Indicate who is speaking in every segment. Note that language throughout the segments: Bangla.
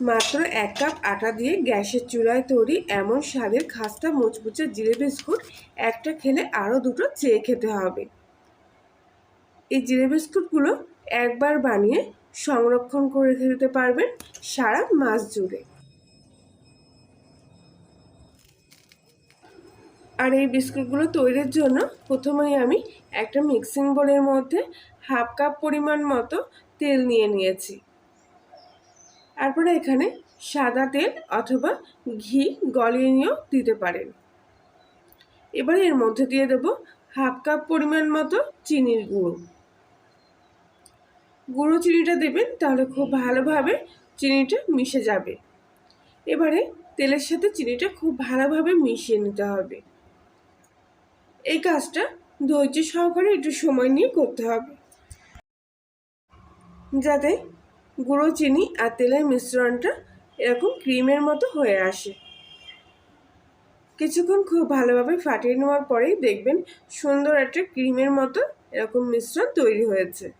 Speaker 1: মাত্র এক কাপ আটা দিয়ে গ্যাসের চুলায় তৈরি এমন স্বাদের খাস্তা মুচমুচে জিরে বিস্কুট একটা খেলে আরও দুটো চেয়ে খেতে হবে। এই জিরে বিস্কুটগুলো একবার বানিয়ে সংরক্ষণ করে রেখে দিতে পারবেন সারা মাস জুড়ে। আর এই বিস্কুটগুলো তৈরির জন্য প্রথমেই আমি একটা মিক্সিং বোলের মধ্যে হাফ কাপ পরিমাণ মতো তেল নিয়ে নিয়েছি। তারপরে এখানে সাদা তেল অথবা ঘি গলিয়ে নিয়েও দিতে পারেন। এবার এর মধ্যে দিয়ে দেবো হাফ কাপ পরিমাণ মতো চিনির গুঁড়ো। গুঁড়ো চিনিটা দেবেন তাহলে খুব ভালোভাবে চিনিটা মিশে যাবে। এবারে তেলের সাথে চিনিটা খুব ভালোভাবে মিশিয়ে নিতে হবে। এই কাজটা ধৈর্য সহকারে একটু সময় নিয়ে করতে হবে। যাতে গুঁড়ো চিনি আর তেলের মিশ্রণটা এরকম ক্রিমের মতো হয়ে আসে। কিছুক্ষণ খুব ভালোভাবে ফাটিয়ে নেওয়ার পরেই দেখবেন সুন্দর একটা ক্রিমের মতো এরকম মিশ্রণ তৈরি হয়েছে।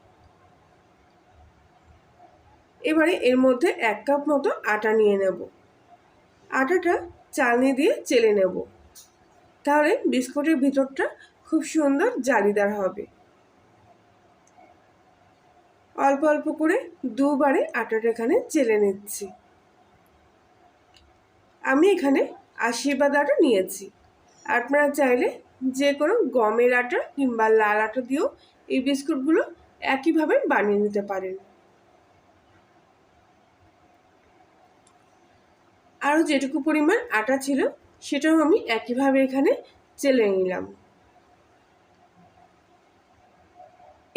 Speaker 1: এবারে এর মধ্যে এক কাপ মতো আটা নিয়ে নেব। আটাটা চালনি দিয়ে চেলে নেব। তাহলে বিস্কুটের ভিতরটা খুব সুন্দর জালিদার হবে। অল্প অল্প করে দুবারে আটাটা এখানে চেলে নিচ্ছি। আমি এখানে আশীর্বাদ আটা নিয়েছি। আপনারা চাইলে যে কোনো গমের আটা কিংবা লাল আটা দিয়েও এই বিস্কুটগুলো একইভাবে বানিয়ে নিতে পারেন। আরও যেটুকু পরিমাণ আটা ছিল সেটাও আমি একইভাবে এখানে চেলে নিলাম।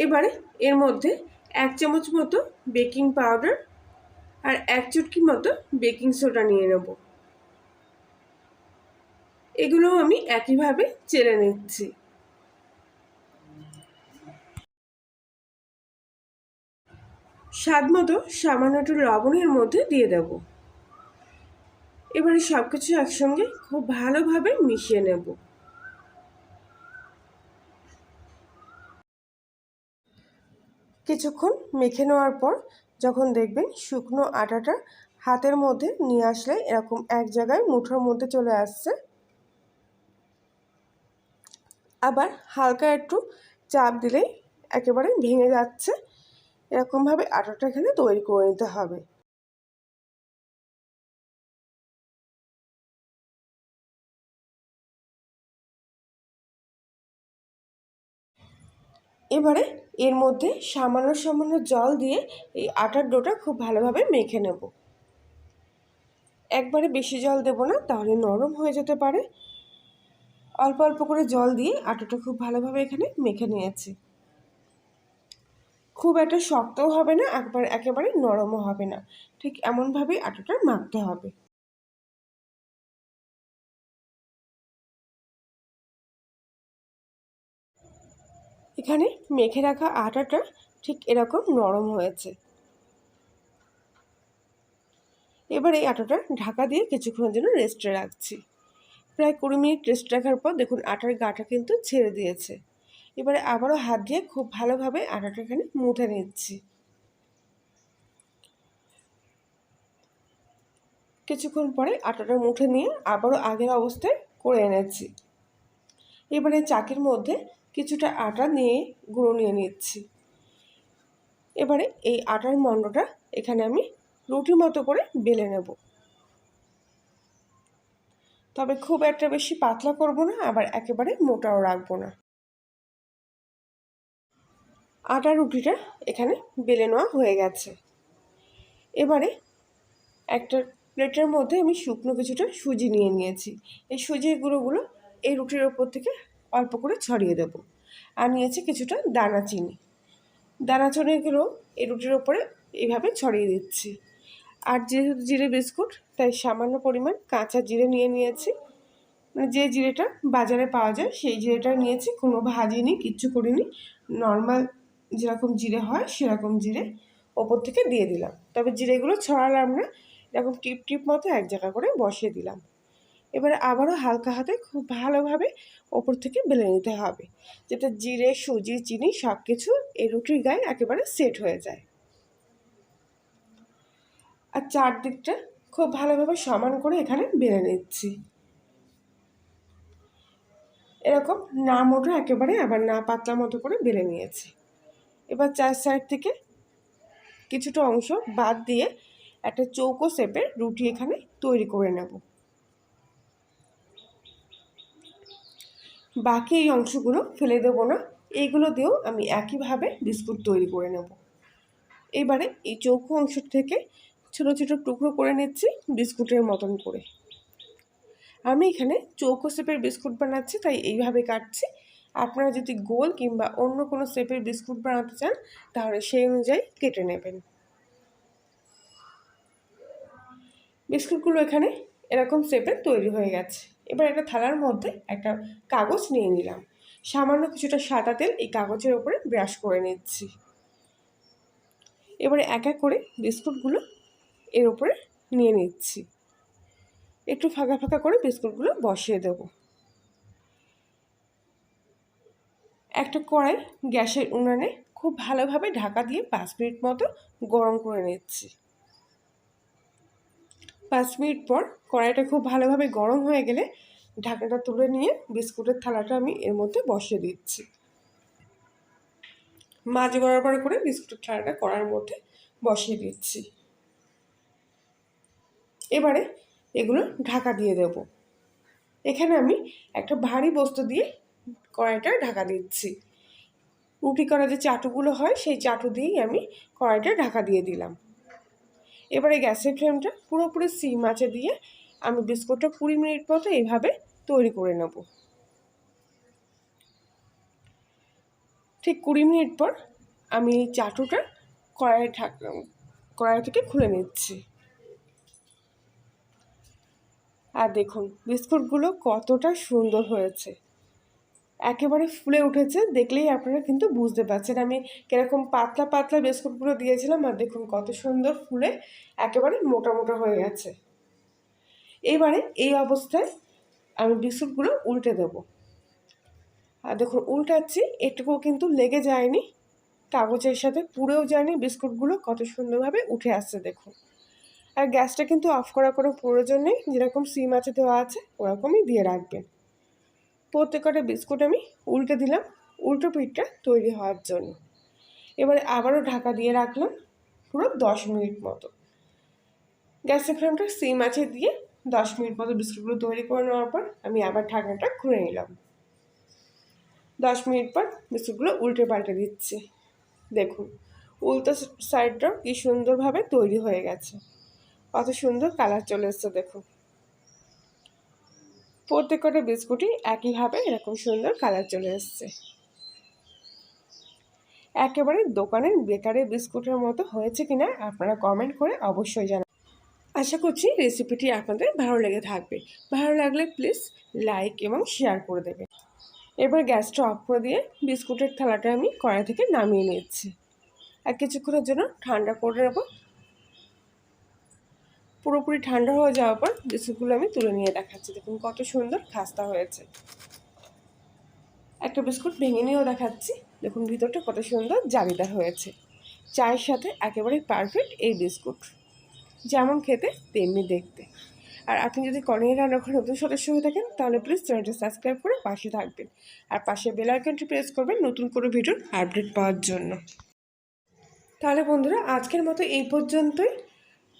Speaker 1: এবারে এর মধ্যে এক চামচ মতো বেকিং পাউডার আর এক চুটকি মতো বেকিং সোডা নিয়ে নেব। এগুলো আমি একইভাবে চেলে নিচ্ছি। স্বাদ মতো সামান্য একটু লবণের মধ্যে দিয়ে দেব। এবারে সব কিছু একসঙ্গে খুব ভালোভাবে মিশিয়ে নেব। কিছুক্ষণ মেখে নেওয়ার পর যখন দেখবেন শুকনো আটাটা হাতের মধ্যে নিয়ে আসলে এরকম এক জায়গায় মুঠোর মধ্যে চলে আসছে। আবার হালকা একটু চাপ দিলেই একেবারে ভেঙে যাচ্ছে। এরকমভাবে আটাটা এখানে তৈরি করে নিতে হবে। এবারে এর মধ্যে সামান্য সামান্য জল দিয়ে এই আটার ডোটা খুব ভালোভাবে মেখে নেব। একবারে বেশি জল দেব না, তাহলে নরম হয়ে যেতে পারে। অল্প অল্প করে জল দিয়ে আটাটা খুব ভালোভাবে এখানে মেখে নিয়েছি। খুব একটা শক্তও হবে না, একবার একেবারে নরমও হবে না। ঠিক এমনভাবেই আটাটা মাখতে হবে। এখানে মেখে রাখা আটাটা ঠিক এরকম নরম হয়েছে। এবার এই আটাটা ঢাকা দিয়ে কিছুক্ষণের জন্য রেস্টে রাখছি। প্রায় কুড়ি মিনিট রেস্ট রাখার পর দেখুন আটার গাটা কিন্তু ছেড়ে দিয়েছে। এবারে আবারও হাত দিয়ে খুব ভালোভাবে আটাটা এখানে মুঠে নিচ্ছি। কিছুক্ষণ পরে আটাটা মুঠে নিয়ে আবারও আগের অবস্থায় করে এনেছি। এবারে চাকির মধ্যে কিছুটা আটা নিয়ে গুঁড়ো নিয়ে নিচ্ছি। এবারে এই আটার মণ্ডটা এখানে আমি রুটির মতো করে বেলে নেব। তবে খুব একটা বেশি পাতলা করব না, আবার একেবারে মোটাও রাখব না। আটা রুটিটা এখানে বেলে নেওয়া হয়ে গেছে। এবারে একটা প্লেটের মধ্যে আমি শুকনো কিছুটা সুজি নিয়ে নিয়েছি। এই সুজির গুঁড়োগুলো এই রুটির ওপর থেকে অল্প করে ছড়িয়ে দেব। আর নিয়েছি কিছুটা দানা চিনি। দানা চিনিগুলো এই রুটির ওপরে এইভাবে ছড়িয়ে দিচ্ছি। আর যেহেতু জিরে বিস্কুট, তাই সামান্য পরিমাণ কাঁচা জিরে নিয়ে নিয়েছি। মানে যে জিরেটা বাজারে পাওয়া যায়, সেই জিরেটা নিয়েছি। কোনো ভাজিনি কিচ্ছু করিনি। নর্মাল যেরকম জিরে হয়, সেরকম জিরে ওপর থেকে দিয়ে দিলাম। তবে জিরেগুলো ছড়ালাম না, এরকম টিপ টিপ মতো এক জায়গা করে বসিয়ে দিলাম। এবারে আবারও হালকা হাতে খুব ভালোভাবে ওপর থেকে বেলে নিতে হবে। যেটা জিরে, সুজি, চিনি সব কিছু এই রুটির গায়ে একেবারে সেট হয়ে যায়। আর চারদিকটা খুব ভালোভাবে সমান করে এখানে বেলে নিচ্ছি। এরকম না মোটো একেবারে আবার না পাতলা মতো করে বেলে নিয়েছি। এবার চার সাইড থেকে কিছুটা অংশ বাদ দিয়ে একটা চৌকো শেপের রুটি এখানে তৈরি করে নেব। বাকি এই অংশগুলো ফেলে দেবো না। এইগুলো দিয়েও আমি একইভাবে বিস্কুট তৈরি করে নেব। এবারে এই চৌকো অংশ থেকে ছোটো ছোটো টুকরো করে নিচ্ছি বিস্কুটের মতন করে। আমি এখানে চৌকো শেপের বিস্কুট বানাচ্ছি, তাই এইভাবে কাটছি। আপনারা যদি গোল কিংবা অন্য কোনো শেপের বিস্কুট বানাতে চান, তাহলে সেই অনুযায়ী কেটে নেবেন। বিস্কুটগুলো এখানে এরকম শেপে তৈরি হয়ে গেছে। এবার একটা থালার মধ্যে একটা কাগজ নিয়ে নিলাম। সামান্য কিছুটা সাদা তেল এই কাগজের ওপরে ব্রাশ করে নিচ্ছি। এবারে এক এক করে বিস্কুটগুলো এর ওপরে নিয়ে নিচ্ছি। একটু ফাঁকা ফাঁকা করে বিস্কুটগুলো বসিয়ে দেব। একটা কড়াই গ্যাসের উনানে খুব ভালোভাবে ঢাকা দিয়ে পাঁচ মিনিট মতো গরম করে নিচ্ছি। পাঁচ মিনিট পর কড়াইটা খুব ভালোভাবে গরম হয়ে গেলে ঢাকাটা তুলে নিয়ে বিস্কুটের থালাটা আমি এর মধ্যে বসিয়ে দিচ্ছি। মাঝ বরাবর করে বিস্কুটের থালাটা কড়ার মধ্যে বসিয়ে দিচ্ছি। এবারে এগুলো ঢাকা দিয়ে দেব। এখানে আমি একটা ভারী বস্তু দিয়ে কড়াইটা ঢাকা দিচ্ছি। রুটি করা যে চাটুগুলো হয়, সেই চাটু দিয়েই আমি কড়াইটা ঢাকা দিয়ে দিলাম। এবারে গ্যাসের ফ্লেমটা পুরোপুরি সিম আঁচে দিয়ে আমি বিস্কুটটা কুড়ি মিনিট মতো এইভাবে তৈরি করে নেব। ঠিক কুড়ি মিনিট পর আমি চাটুটা কড়াই কড়াই থেকে খুলে নিচ্ছি। আর দেখুন, বিস্কুটগুলো কতটা সুন্দর হয়েছে। একেবারে ফুলে উঠেছে, দেখলেই আপনারা কিন্তু বুঝতে পারছেন। আমি কীরকম পাতলা পাতলা বিস্কুটগুলো দিয়েছিলাম আর দেখুন কত সুন্দর ফুলে একেবারে মোটা মোটা হয়ে গেছে। এবারে এই অবস্থায় আমি বিস্কুটগুলো উল্টে দেব। আর দেখুন উল্টাচ্ছি, এটুকুও কিন্তু লেগে যায়নি, কাগজের সাথে পুড়েও যায়নি বিস্কুটগুলো কত সুন্দরভাবে উঠে আসছে দেখুন। আর গ্যাসটা কিন্তু অফ করার কোনো প্রয়োজন নেই, যেরকম সিম আছে দেওয়া আছে, ওরকমই দিয়ে রাখবেন। প্রত্যেকটা বিস্কুট আমি উল্টে দিলাম, উল্টো পিঠটা তৈরি হওয়ার জন্য। এবারে আবারও ঢাকা দিয়ে রাখলাম পুরো দশ মিনিট মতো। গ্যাসের ফ্লেমটা সিম আছে দিয়ে দশ মিনিট মতো বিস্কুটগুলো তৈরি করে নেওয়ার পর আমি আবার ঢাকনাটা খুলে নিলাম। দশ মিনিট পর বিস্কুটগুলো উল্টে পাল্টে দিচ্ছি। দেখুন, উল্টো সাইডটাও কি সুন্দরভাবে তৈরি হয়ে গেছে। কত সুন্দর কালার চলে এসছে, দেখুন। প্রত্যেকটা বিস্কুটই একইভাবে এরকম সুন্দর কালার চলে এসছে। একেবারে দোকানের বেকারের বিস্কুটের মতো হয়েছে কিনা আপনারা কমেন্ট করে অবশ্যই জানান আশা করছি রেসিপিটি আপনাদের ভালো লেগে থাকবে। ভালো লাগলে প্লিজ লাইক এবং শেয়ার করে দেবে এবার গ্যাসটা অফ করে দিয়ে বিস্কুটের থালাটা আমি কড়াই থেকে নামিয়ে নিচ্ছি। আর কিছুক্ষণের জন্য ঠান্ডা করে নেব। পুরোপুরি ঠান্ডা হয়ে যাওয়ার পর বিস্কুটগুলো আমি তুলে নিয়ে দেখাচ্ছি। দেখুন কত সুন্দর খাস্তা হয়েছে। একটা বিস্কুট ভেঙে নিয়েও দেখাচ্ছি। দেখুন ভিতরটা কত সুন্দর জালিদার হয়েছে। চায়ের সাথে একেবারে পারফেক্ট এই বিস্কুট। যেমন খেতে, তেমনি দেখতে। আর আপনি যদি কর্নিয়া রান্নাঘর নতুন সদস্য হয়ে থাকেন, তাহলে প্লিজ চ্যানেলটি সাবস্ক্রাইব করে পাশে থাকবেন। আর পাশে বেল আইকনটি প্রেস করবেন নতুন কোনো ভিডিওর আপডেট পাওয়ার জন্য। তাহলে বন্ধুরা, আজকের মতো এই পর্যন্তই।